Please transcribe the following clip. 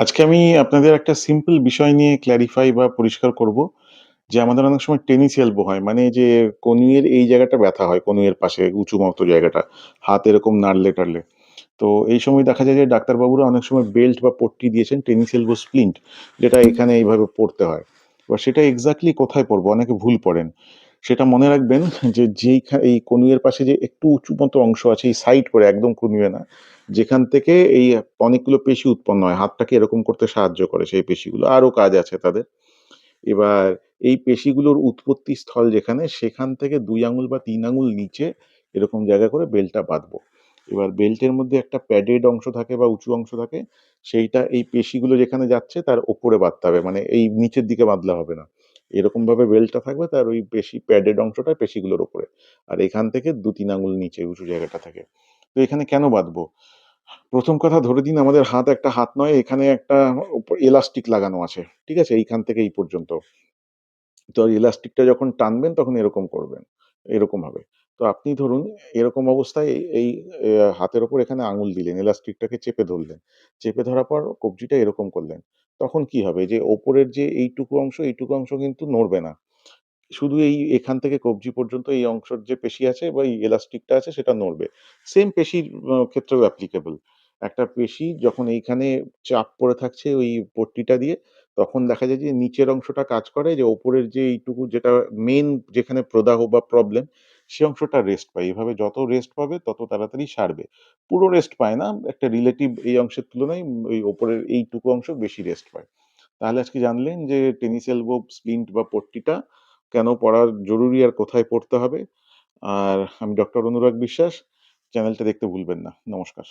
আজকে আমি আপনাদের একটা সিম্পল বিষয় নিয়ে ক্ল্যারিফাই বা পরিষ্কার করব যে আমাদের অনেক সময় টেনিস এলবো হয়। মানে যে কনুইয়ের এই জায়গাটা ব্যথা হয় কনুয়ের পাশে, উঁচু মতো জায়গাটা, হাত এরকম নাড়লে টাড়লে। তো এই সময় দেখা যায় যে ডাক্তারবাবুরা অনেক সময় বেল্ট বা পট্টি দিয়েছেন টেনিস এলবো স্প্লিন্ট যেটা এখানে এইভাবে পড়তে হয়। এবার সেটা এক্স্যাক্টলি কোথায় পড়ব? অনেকে ভুল পড়েন। সেটা মনে রাখবেন যে যেই এই কনুইয়ের পাশে যে একটু উঁচু মতো অংশ আছে, এই সাইড করে একদম কনুইয়ে না। যেখান থেকে এই অনেকগুলো পেশি উৎপন্ন হয়, হাতটাকে এরকম করতে সাহায্য করে সেই পেশিগুলো, আরও কাজ আছে তাদের। এবার এই পেশিগুলোর উৎপত্তি স্থল যেখানে, সেখান থেকে দুই আঙুল বা তিন আঙুল নিচে এরকম জায়গা করে বেল্টটা বাঁধবো। এবার বেল্টের মধ্যে একটা প্যাডেড অংশ থাকে বা উঁচু অংশ থাকে, সেইটা এই পেশিগুলো যেখানে যাচ্ছে, তার ওপরে বাঁধতে হবে মানে এই নিচের দিকে বাঁধলে হবে না। এরকম ভাবে বেল্টটা থাকবে, তার ওই পেশি প্যাডেড অংশটা পেশিগুলোর ওপরে। আর এখান থেকে দু তিন আঙুল নিচে উঁচু জায়গাটা থাকে। তো এখানে কেন বাঁধবো? প্রথম কথা ধরে দিন, আমাদের হাত একটা হাত নয়, এখানে একটা এলাস্টিক লাগানো আছে, ঠিক আছে? এইখান থেকে এই পর্যন্ত। তো ইলাস্টিকটা যখন টানবেন, তখন এরকম করবেন। এরকম হবে। তো আপনি ধরুন এরকম অবস্থায় এই হাতের ওপর এখানে আঙুল দিলেন, ইলাস্টিকটাকে চেপে ধরলেন। চেপে ধরার পর কবজিটা এরকম করলেন। তখন কি হবে? যে ওপরের যে এইটুকু অংশ এইটুকু অংশ কিন্তু নড়বে না। শুধু এই, এখান থেকে কবজি পর্যন্ত এই অংশের যে পেশি আছে বা এই এলাস্টিকটা আছে সেটা নড়বে। সেম পেশির ক্ষেত্রেও অ্যাপ্লিকেবল একটা পেশি যখন এইখানে চাপ পড়ে থাকছে ওই পট্টিটা দিয়ে, তখন দেখা যায় যে নিচের অংশটা কাজ করে যে ওপরের যে এইটুকু যেটা মেন যেখানে প্রদাহ বা প্রবলেম সে অংশটা রেস্ট পায়। এভাবে যত রেস্ট পাবে, তত তাড়াতাড়ি সারবে। পুরো রেস্ট পায় না, একটা রিলেটিভ এই অংশের তুলনায় ওই ওপরের এইটুকু অংশ বেশি রেস্ট পায়। তাহলে আজকে জানলেন যে টেনিস এলবো স্প্লিন্ট বা পট্টিটা কেন পড়ার জরুরি আর কোথায় পড়তে হবে। আর আমি ডক্টর অনুরাগ বিশ্বাস চ্যানেলটা দেখতে ভুলবেন না। নমস্কার।